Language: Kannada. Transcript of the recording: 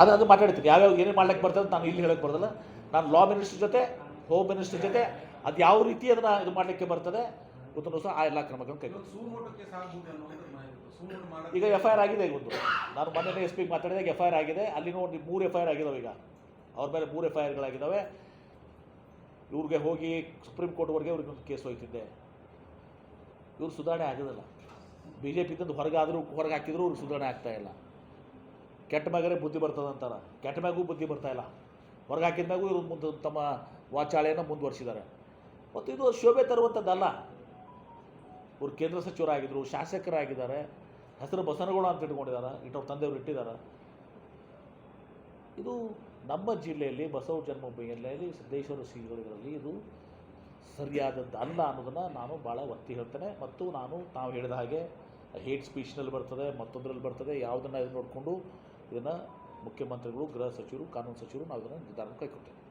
ಅದು ಅದು ಮಾತಾಡ್ತೀನಿ. ಯಾವ್ಯಾವ ಏನೇನು ಮಾಡ್ಲಿಕ್ಕೆ ಬರ್ತದೆ ನಾನು ಇಲ್ಲಿ ಹೇಳಕ್ಕೆ ಬರೋದಿಲ್ಲ ನಾನು ಲಾ ಮಿನಿಸ್ಟರ್ ಜೊತೆ ಹೋಮ್ ಮಿನಿಸ್ಟರ್ ಜೊತೆ ಅದು ಯಾವ ರೀತಿ ಅದನ್ನು ಇದು ಮಾಡಲಿಕ್ಕೆ ಬರ್ತದೆ ಉತ್ತಮ ಸಹ ಆ ಎಲ್ಲ ಕ್ರಮಗಳನ್ನು ಕೈ ಸುಮೋಟಕ್ಕೆ ಸಾಗುವುದು ಅನ್ನೋದು ಮಾಹಿತಿ. ಸುಮೋಟೋ ಮಾಡೋದು- ಈಗ ಎಫ್ ಐ ಆರ್ ಆಗಿದೆ ಈಗ ಒಂದು. ನಾನು ಮೊನ್ನೆ ಎಸ್ ಪಿ ಮಾತಾಡಿದಾಗ ಎಫ್ ಐ ಆರ್ ಆಗಿದೆ. ಅಲ್ಲಿ ನೋಡಿ ಮೂರು ಎಫ್ ಐ ಆರ್ ಆಗಿದಾವೆ ಈಗ. ಅವ್ರ ಮೇಲೆ ಮೂರು ಎಫ್ ಐ ಆರ್ಗಳಾಗಿದ್ದಾವೆ ಇವ್ರಿಗೆ ಹೋಗಿ ಸುಪ್ರೀಂ ಕೋರ್ಟ್ವರೆಗೆ ಅವ್ರಿಗೆ ಒಂದು ಕೇಸ್ ಹೋಗ್ತಿದ್ದೆ ಇವ್ರು ಸುಧಾರಣೆ ಆಗೋದಿಲ್ಲ. ಬಿ ಜೆ ಪಿದಿಂದ ಹೊರಗಾದರೂ ಹೊರಗೆ ಹಾಕಿದ್ರು ಇವ್ರಿಗೆ ಸುಧಾರಣೆ ಆಗ್ತಾ ಇಲ್ಲ. ಕೆಟ್ಟ ಮ್ಯಾಗರೆ ಬುದ್ಧಿ ಬರ್ತದೆ ಅಂತಾರೆ. ಕೆಟ್ಟ ಮ್ಯಾಗೂ ಬುದ್ಧಿ ಬರ್ತಾ ಇಲ್ಲ. ಹೊರಗೆ ಹಾಕಿದ ಮ್ಯಾಗೂ ಇವರು ಮುಂದೆ ತಮ್ಮ ವಾಚಾಳೆಯನ್ನು ಮುಂದುವರಿಸಿದ್ದಾರೆ ಮತ್ತು ಇದು ಶೋಭೆ ತರುವಂಥದ್ದಲ್ಲ ಇವರು ಕೇಂದ್ರ ಸಚಿವರಾಗಿದ್ದರು ಶಾಸಕರಾಗಿದ್ದಾರೆ, ಹೆಸರು ಬಸನಗೌಡ ಅಂತ ಇಟ್ಕೊಂಡಿದ್ದಾರೆ ಇಟ್ಟು ಅವ್ರ ತಂದೆಯವರು ಇಟ್ಟಿದ್ದಾರೆ ಇದು ನಮ್ಮ ಜಿಲ್ಲೆಯಲ್ಲಿ, ಬಸವ ಜನ್ಮಭೂಮಿಯಲ್ಲಿ, ಸಿದ್ದೇಶ್ವರ ಶ್ರೀಗಳಿಗಳಲ್ಲಿ ಇದು ಸರಿಯಾದದ್ದು ಅಲ್ಲ ಅನ್ನೋದನ್ನು ನಾನು ಭಾಳ ಒತ್ತಿ ಹೇಳ್ತೇನೆ. ಮತ್ತು ನಾನು ತಾವು ಹೇಳಿದ ಹಾಗೆ, ಹೇಟ್ ಸ್ಪೀಚ್ನಲ್ಲಿ ಬರ್ತದೆ, ಮತ್ತೊಂದರಲ್ಲಿ ಬರ್ತದೆ, ಯಾವುದನ್ನು ಇದು ನೋಡಿಕೊಂಡು ಇದನ್ನು ಮುಖ್ಯಮಂತ್ರಿಗಳು ಗೃಹ ಸಚಿವರು ಕಾನೂನು ಸಚಿವರು ನಾವು ಇದನ್ನು ನಿರ್ಧಾರ ಕೈಗೊಳ್ತೇವೆ